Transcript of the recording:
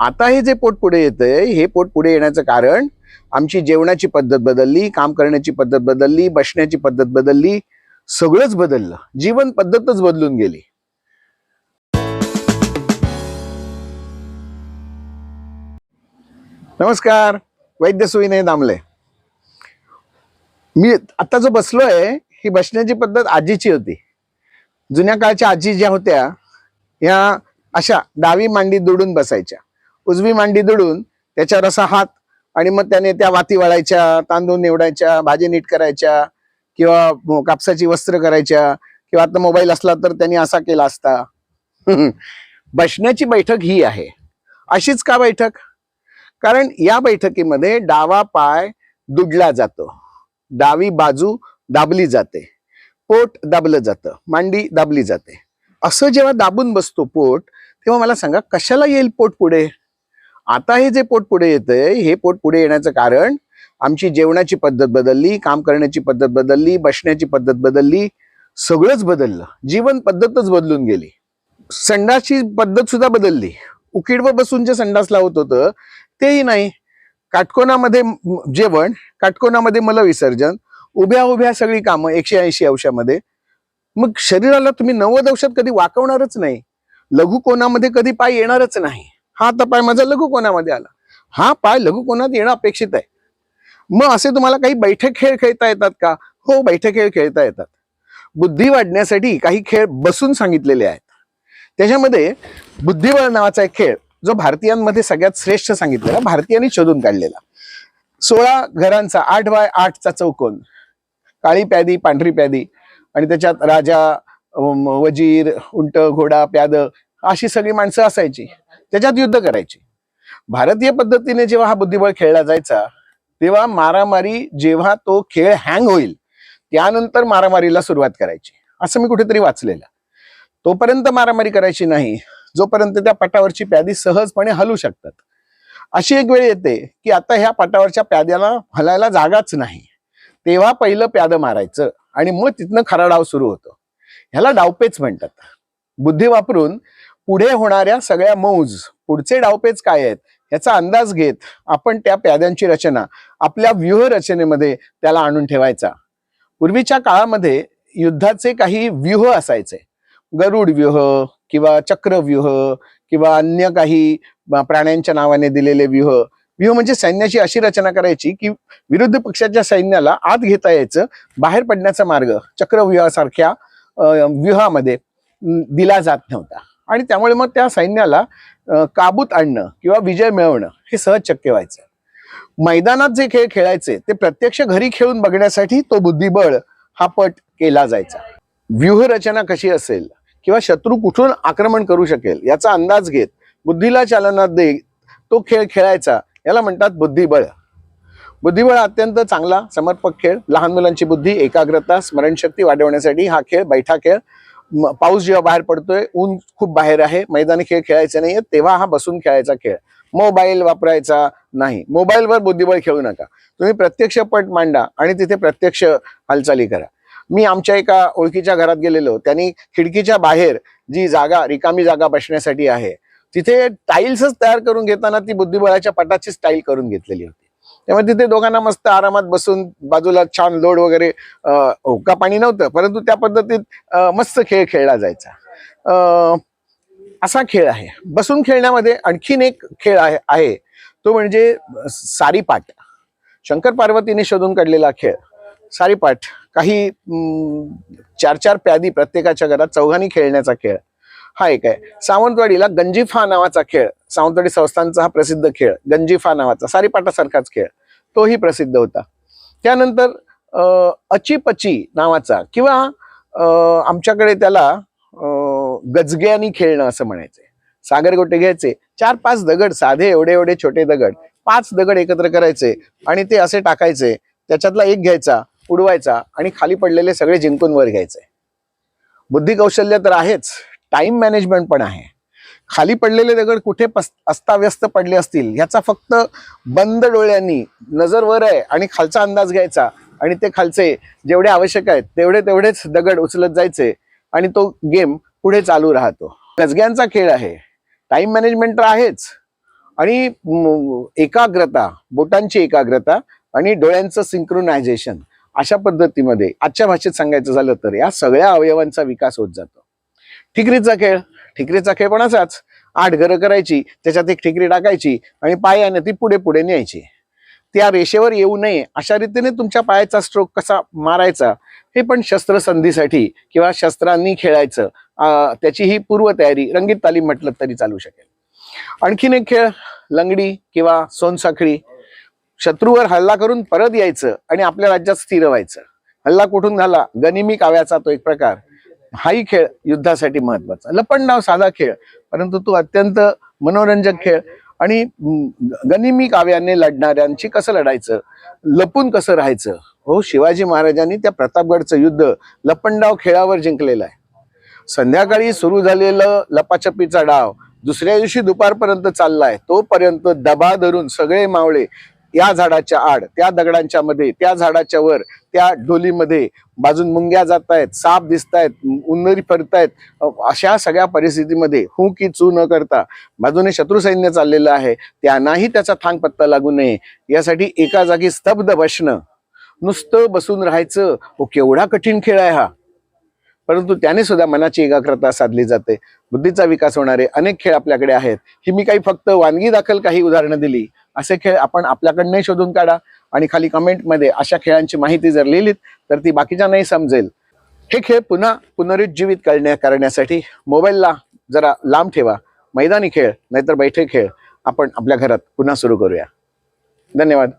आता हे जे पोट पुढे येतंय हे पोट पुढे येण्याचं कारण आमची जेवणाची पद्धत बदलली काम करण्याची पद्धत बदलली बसण्याची पद्धत बदलली सगळंच बदललं. जीवन पद्धतच बदलून गेली. नमस्कार वैद्य सुविनय दामले. मी आता जो बसलोय ही बसण्याची पद्धत आजीची होती. जुन्या काळच्या आजी ज्या होत्या ह्या अशा डावी मांडी दुडून बसायच्या. उजवी मांडी दडून त्याच्यावर असा हात आणि मग त्याने त्या वाती वाळायच्या तांदूळ निवडायच्या भाजी नीट करायच्या किंवा कापसाची वस्त्र करायच्या किंवा आता मोबाईल असला तर त्यांनी असा केला असता. बसण्याची बैठक ही आहे. अशीच का बैठक? कारण या बैठकीमध्ये डावा पाय दुडला जातो. डावी बाजू दाबली जाते. पोट दाबलं जातं. मांडी दाबली जाते. असं जेव्हा दाबून बसतो पोट तेव्हा मला सांगा कशाला येईल पोट पुढे? आता हे जे पोट पुढे येतंय हे पोट पुढे येण्याचं कारण आमची जेवणाची पद्धत बदलली काम करण्याची पद्धत बदलली बसण्याची पद्धत बदलली सगळंच बदललं. जीवन पद्धतच बदलून गेली. संडासची पद्धत सुद्धा बदलली. उकिडवर बसून जे संडास लावत होतं तेही नाही. काटकोनामध्ये जेवण काटकोनामध्ये मलविसर्जन उभ्या उभ्या सगळी कामं एकशे ऐंशी अंशामध्ये. मग शरीराला तुम्ही नव्वद अंशात कधी वाकवणारच नाही. लघु कोणामध्ये कधी पाय येणारच नाही. हा आता पाय माझा लघु कोणामध्ये आला? हा पाय लघु कोणात येणं अपेक्षित आहे? मग असे तुम्हाला काही बैठक खेळ खेळता येतात का? हो बैठक खेळ खेळता येतात. बुद्धी वाढण्यासाठी काही खेळ बसून सांगितलेले आहेत. त्याच्यामध्ये बुद्धिबळ नावाचा एक खेळ जो भारतीयांमध्ये सगळ्यात श्रेष्ठ सांगितलेला भारतीयांनी शोधून काढलेला. सोळा घरांचा आठ बाय आठचा चौकोन. काळी प्यादी पांढरी प्यादी आणि त्याच्यात राजा वजीर उंट घोडा प्याद अशी सगळी माणसं असायची. त्याच्यात युद्ध करायची. भारतीय पद्धतीने जेव्हा हा बुद्धिबळ खेळला जायचा तेव्हा मारामारी जेव्हा तो खेळ हँग होईल त्यानंतर मारामारीला सुरुवात करायची. असं मी कुठेतरी वाचलेलं. तोपर्यंत मारामारी करायची नाही जोपर्यंत त्या पटावरची प्यादी सहजपणे हलू शकतात. अशी एक वेळ येते की आता ह्या पटावरच्या प्याद्याला हलायला जागाच नाही. तेव्हा पहिलं प्याद मारायचं आणि मग तिथनं खरा डाव सुरू होतो. ह्याला डावपेच म्हणतात. बुद्धी वापरून पुढे होणाऱ्या सगळ्या मौज पुढचे डावपेच काय आहेत याचा अंदाज घेत आपण त्या प्याद्यांची रचना आपल्या व्यूहरचनेमध्ये त्याला आणून ठेवायचा. पूर्वीच्या काळामध्ये युद्धाचे काही व्यूह असायचे. गरुड व्यूह किंवा चक्रव्यूह किंवा अन्य काही प्राण्यांच्या नावाने दिलेले व्यूह. व्यूह म्हणजे सैन्याची अशी रचना करायची की विरुद्ध पक्षाच्या सैन्याला आत घेता यायचं बाहेर पडण्याचा मार्ग चक्रव्यूहासारख्या व्यूहामध्ये दिला जात नव्हता. आणि त्यामुळे मग त्या सैन्याला काबूत आणणं किंवा विजय मिळवणं हे सहज शक्य व्हायचं. मैदानात जे खेळ खेळायचे ते प्रत्यक्ष घरी खेळून बघण्यासाठी तो बुद्धिबळ हा पट केला जायचा. व्यूहरचना कशी असेल किंवा शत्रू कुठून आक्रमण करू शकेल याचा अंदाज घेत बुद्धीला चालना दे तो खेळ खेळायचा याला म्हणतात बुद्धिबळ. बुद्धिबळ अत्यंत चांगला समर्पक खेळ. लहान मुलांची बुद्धी एकाग्रता स्मरणशक्ती वाढवण्यासाठी हा खेळ बैठा खेळ. पाऊस जेव्हा बाहेर पडतोय ऊन खूप बाहेर आहे मैदानी खेळ खेळायचे नाहीये तेव्हा हा बसून खेळायचा खेळ. मोबाईल वापरायचा नाही. मोबाईलवर बुद्धिबळ खेळू नका. तुम्ही प्रत्यक्ष पट मांडा आणि तिथे प्रत्यक्ष हालचाली करा. मी आमच्या एका ओळखीच्या घरात गेलेलो. त्यांनी खिडकीच्या बाहेर जी जागा रिकामी जागा बसण्यासाठी आहे तिथे टाईल्सच तयार करून घेताना ती बुद्धिबळाच्या पटाची स्टाईल करून घेतलेली होती. त्यामुळे तिथे दोघांना मस्त आरामात बसून बाजूला छान लोड वगैरे अं, होका पाणी नव्हतं परंतु त्या पद्धतीत मस्त खेळ खेळला जायचा. असा खेळ आहे. बसून खेळण्यामध्ये आणखीन एक खेळ आहे आहे. तो म्हणजे सारीपाट. शंकर पार्वतीने शोधून काढलेला खेळ. सारीपाट काही चार चार प्यादी प्रत्येकाच्या घरात चौघांनी खेळण्याचा खेळ. हा एक आहे. सावंतवाडीला गंजीफा नावाचा खेळ सावंतवाडी संस्थांचा हा प्रसिद्ध खेळ गंजीफा नावाचा सारीपाटासारखाच खेळ तोही प्रसिद्ध होता. त्यानंतर अं, अचीपची नावाचा किंवा अं, आमच्याकडे त्याला अं, गजग्यानी खेळणं असं म्हणायचंय सागरगोटे घ्यायचे. चार पाच दगड साधे एवढे एवढे छोटे दगड पाच दगड एकत्र करायचे आणि ते असे टाकायचे. त्याच्यातला एक घ्यायचा उडवायचा आणि खाली पडलेले सगळे जिंकून वर घ्यायचे. बुद्धी कौशल्य तर आहेच टाइम मॅनेजमेंट पण आहे. खाली पडलेले दगड कुठे पस- अस्ताव्यस्त पडले असतील ह्याचा फक्त बंद डोळ्यांनी नजर वर आहे आणि खालचा अंदाज घ्यायचा. आणि ते खालचे जेवढे आवश्यक आहेत तेवढे तेवढेच दगड उचलत जायचे आणि तो गेम पुढे चालू राहतो. गजग्यांचा खेळ आहे. टाइम मॅनेजमेंट तर आहेच. आणि एकाग्रता बोटांची एकाग्रता आणि डोळ्यांचं सिंक्रोनायझेशन अशा पद्धतीमध्ये आजच्या भाषेत सांगायचं झालं तर या सगळ्या अवयवांचा विकास होत जातो. ठिकरीचा खेळ. ठिकरीचा खेळ पण असाच. आठ घरं करायची त्याच्यात एक ठिकरी टाकायची आणि पायाने ती पुढे पुढे न्यायची. त्या रेषेवर येऊ नये अशा रीतीने तुमच्या पायाचा स्ट्रोक कसा मारायचा हे पण शस्त्रसंधीसाठी किंवा शस्त्रांनी खेळायचं. अं, त्याची ही पूर्वतयारी रंगीत तालीम म्हटलं तरी चालू शकेल. आणखीन एक खेळ लंगडी किंवा सोनसाखळी. शत्रूवर हल्ला करून परत यायचं आणि आपल्या राज्यात स्थिर व्हायचं. हल्ला कुठून झाला? गनिमी काव्याचा तो एक प्रकार. हाही खेळ युद्धासाठी महत्त्वाचा. लपंडाव साधा खेळ परंतु तो अत्यंत मनोरंजक खेळ. आणि गनिमी काव्याने लढणाऱ्यांशी कसं लढायचं? लपून कसं राहायचं? हो शिवाजी महाराजांनी त्या प्रतापगडचं युद्ध लपंडाव खेळावर जिंकलेलं आहे. संध्याकाळी सुरू झालेलं लपाछपीचा डाव दुसऱ्या दिवशी दुपारपर्यंत चाललाय. तोपर्यंत दबा धरून सगळे मावळे या झाडाच्या आड त्या दगडांच्या मध्ये त्या झाडाच्या वर त्या ढोलीमध्ये बाजून मुंग्या जात आहेत साप दिसत आहेत उन्नरी फरतायत अशा सगळ्या परिस्थितीमध्ये हू की चू न करता बाजूने शत्रू सैन्य चाललेलं आहे त्यांनाही त्याचा थांग पत्ता लागू नये. यासाठी एका जागी स्तब्ध बसणं नुसतं बसून राहायचं हो केवढा कठीण खेळ आहे हा. परंतु त्याने सुद्धा मनाची एकाग्रता साधली जाते. बुद्धीचा विकास होणारे अनेक खेळ आपल्याकडे आहेत. ही मी काही फक्त वानगी दाखल काही उदाहरणं दिली. असे खेळ आपण आपल्याकडनंही शोधून काढा आणि खाली कमेंटमध्ये अशा खेळांची माहिती जर लिहिलीत तर ती बाकीच्यांनाही समजेल. हे खेळ पुन्हा पुनरुज्जीवित करण्या करण्यासाठी मोबाईलला जरा लांब ठेवा. मैदानी खेळ नाहीतर बैठे खेळ आपण आपल्या घरात पुन्हा सुरू करूया. धन्यवाद.